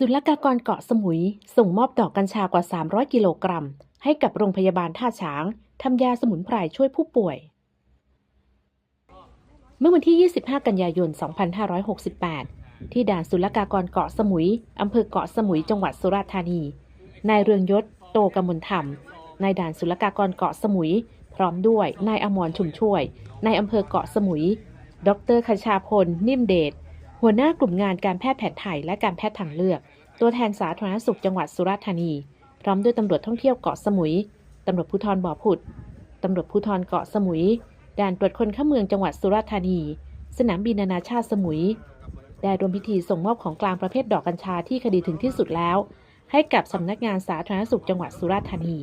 ศุลกากรเกาะสมุย ส่งมอบดอกกัญชากว่า 300 กิโลกรัม ให้กับโรงพยาบาลท่าช้างทำยาสมุนไพรช่วยผู้ป่วย เมื่อวันที่ 25 กันยายน 2568 ที่ด่านศุลกากรเกาะสมุยอำเภอเกาะสมุยจังหวัดสุราษฎร์ธานี นายเรืองยศ โตกมลธรรม นายด่านศุลกากรเกาะสมุย พร้อมด้วยนายอมรชุมช่วย นายอำเภอเกาะสมุย ดรคชาพล นิ่มเดช หัวหน้ากลุ่มงานการแพทย์แผนไทยและการแพทย์ทางเลือก ตัวแทนสาธารณสุขจังหวัดสุราษฎร์ธานี พร้อมด้วยตำรวจท่องเที่ยวเกาะสมุย ตำรวจภูธรบ่อผุด ตำรวจภูธรเกาะสมุย ด่านตรวจคนเข้าเมืองจังหวัดสุราษฎร์ธานี สนามบินนานาชาติสมุย ได้รวมพิธีส่งมอบของกลางประเภทดอกกัญชาที่คดีถึงที่สุดแล้ว ให้กับสำนักงานสาธารณสุขจังหวัดสุราษฎร์ธานี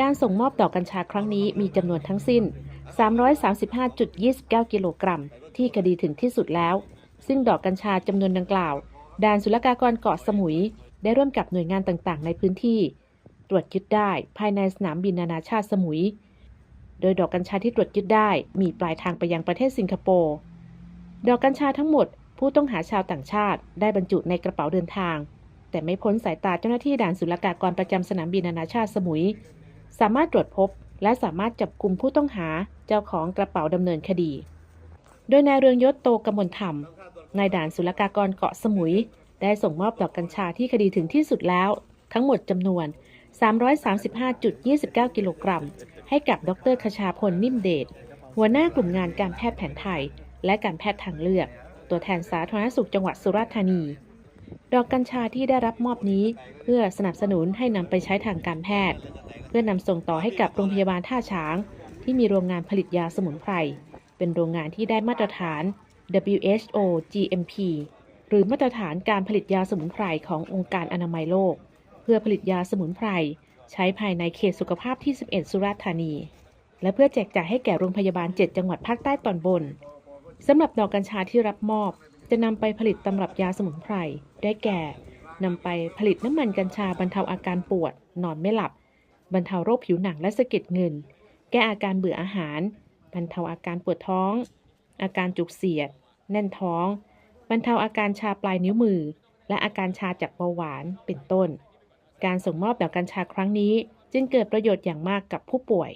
การส่งมอบดอกกัญชาครั้งนี้มีจำนวนทั้งสิ้น 335.29 กิโลกรัม ที่คดีถึงที่สุดแล้ว ซึ่งดอกกัญชาจำนวนดังกล่าว ด่านศุลกากรเกาะสมุย ได้ร่วมกับหน่วยงานต่างๆ ในพื้นที่ ตรวจยึดได้ภายในสนามบินนานาชาติสมุย โดยดอกกัญชาที่ตรวจยึดได้มีปลายทางไปยังประเทศสิงคโปร์ดอกกัญชาทั้งหมด ผู้ต้องหาชาวต่างชาติ ได้บรรจุในกระเป๋าเดินทาง แต่ไม่พ้นสายตาเจ้าหน้าที่ด่านศุลกากรประจำสนามบินนานาชาติสมุย สามารถตรวจพบและสามารถจับกลุ่มผู้ต้องหาเจ้าของกระเป๋าดำเนินคดี โดยนายเรืองยศโตกมลธรรม นายด่านศุลกากรเกาะสมุย ได้ส่งมอบดอกกัญชาที่คดีถึงที่สุดแล้ว ทั้งหมดจำนวน 335.29 กิโลกรัม ให้กับดรคชาพลนิ่มเดช หัวหน้ากลุ่มงานการแพทย์แผนไทย และการแพทย์ทางเลือก ตัวแทนสาธารณสุขจังหวัดสุราษฎร์ธานี ดอกกัญชาที่ได้รับมอบนี้ เพื่อสนับสนุนให้นำไปใช้ทางการแพทย์ เพื่อนำส่งต่อให้กับโรงพยาบาลท่าช้าง ที่มีโรงงานผลิตยาสมุนไพร เป็นโรงงานที่ได้มาตรฐาน WHO GMP หรือมาตรฐานการผลิตยาสมุนไพรขององค์การอนามัยโลก เพื่อผลิตยาสมุนไพร ใช้ภายในเขตสุขภาพที่ 11 สุราษฎร์ธานี และเพื่อแจกจ่ายให้แก่โรงพยาบาล 7 จังหวัดภาคใต้ตอนบนสำหรับดอกกัญชาที่รับมอบ จะนำไปผลิตตำรับยาสมุนไพร ได้แก่นำไปผลิตน้ำมันกัญชาบรรเทาอาการปวด นอนไม่หลับ บรรเทาโรคผิวหนังและสะเก็ดเงิน แก้อาการเบื่ออาหาร บรรเทาอาการปวดท้อง อาการจุกเสียด แน่นท้อง บรรเทาอาการชาปลายนิ้วมือ และอาการชาจากเบาหวานเป็นต้น การส่งมอบดอกกัญชาครั้งนี้ จึงเกิดประโยชน์อย่างมากกับผู้ป่วย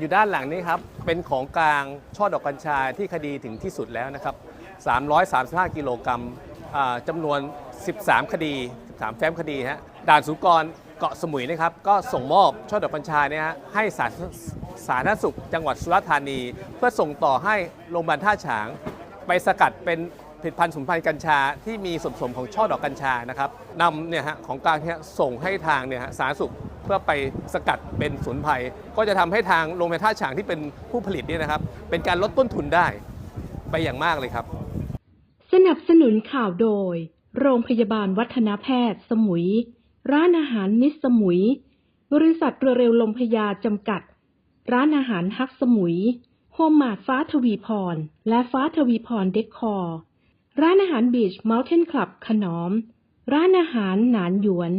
อยู่ด้านหลังนี้ครับ เป็นของกลางช่อดอกกัญชาที่คดีถึงที่สุดแล้วนะครับ 335 กิโลกรัมจำนวน 13 คดี 13 แฟ้มคดีฮะด่านสุกร เกาะสมุยนะครับก็ส่งมอบช่อดอกกัญชาเนี่ยฮะให้สาสาธารณสุขจังหวัดสุราษฎร์ธานี เพื่อส่งต่อให้โรงพยาบาลท่าฉาง ไปสกัดเป็นผลิตภัณฑ์สมุนไพรกัญชาที่มีส่วนผสมของช่อดอกกัญชานะครับนำเนี่ยฮะของกลางเนี่ยส่งให้ทางเนี่ยฮะสาธารณสุขเพื่อไปสกัดเป็นสมุนไพรก็จะทำให้ทางโรงพยาบาลท่าฉางที่เป็นผู้ผลิตเนี่ยนะครับเป็นการลดต้นทุนได้ไปอย่างมากเลยครับ สนับสนุนข่าวโดย โรงพยาบาลวัฒนแพทย์สมุย ร้านอาหารมิสสมุย บริษัทเรือเร็วลมพยาจำกัด ร้านอาหารฮักสมุย โฮมมาดฟ้าทวีพร และฟ้าทวีพรเดคคอร์ ร้านอาหารบีชเมลเทนคลับขนอม ร้านอาหารหนานหยวน